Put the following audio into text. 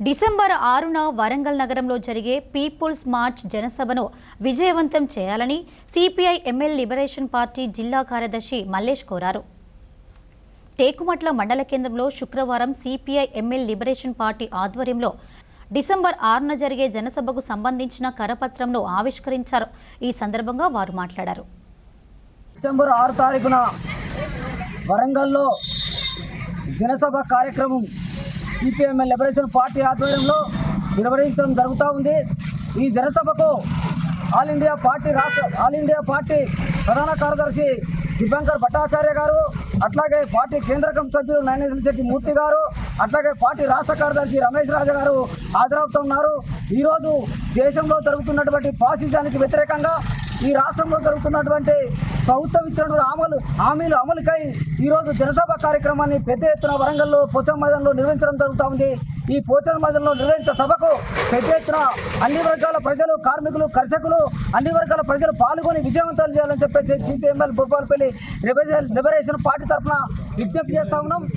December ఆరున వరంగల్ నగరంలో జరిగే పీపుల్స్ మార్చ్ జనసభను విజయవంతం చేయాలని సిపిఐ ఎంఎల్ లిబరేషన్ పార్టీ జిల్లా కార్యదర్శి మల్లేష్ కోరారు. టేకుమట్ల మండల కేంద్రంలో శుక్రవారం సిపిఐ ఎంఎల్ లిబరేషన్ పార్టీ ఆధ్వర్యంలో డిసెంబర్ ఆరున జరిగే జనసభకు సంబంధించిన కరపత్రంను ఆవిష్కరించారు. ఈ సందర్భంగా వారు మాట్లాడారు. డిసెంబర్ ఆరు తారీఖున వరంగల్లో జనసభ కార్యక్రమం సిపిఎంఎల్ లిబరేషన్ పార్టీ ఆధ్వర్యంలో నిర్వహించడం జరుగుతూ ఉంది. ఈ జనసభకు ఆల్ ఇండియా పార్టీ రాష్ట్ర ఆల్ ఇండియా పార్టీ ప్రధాన కార్యదర్శి దివ్యాంకర్ భట్టాచార్య గారు అట్లాగే పార్టీ కేంద్ర కమిటీ సభ్యులు నయనేశ్వర శెట్టి మూర్తి గారు అట్లాగే పార్టీ రాష్ట్ర కార్యదర్శి రమేష్ రాజు గారు హాజరవుతున్నారు ఈరోజు దేశంలో జరుగుతున్నటువంటి ఫాసిజానికి వ్యతిరేకంగా ఈ రాష్ట్రంలో జరుగుతున్నటువంటి ప్రభుత్వం ఇచ్చిన అమలు హామీలు అమలుకై ఈరోజు జనసభ కార్యక్రమాన్ని పెద్ద ఎత్తున వరంగల్లో పోచం మైదానంలో నిర్వహించడం జరుగుతూ ఉంది. ఈ పోచం మైదానంలో నిర్వహించే సభకు పెద్ద ఎత్తున అన్ని వర్గాల ప్రజలు కార్మికులు కర్షకులు అన్ని వర్గాల ప్రజలు పాల్గొని విజయవంతం చేయాలని చెప్పేసి CPML Bhupalpally liberation liberation party తరఫున విజ్ఞప్తి చేస్తా ఉన్నాం.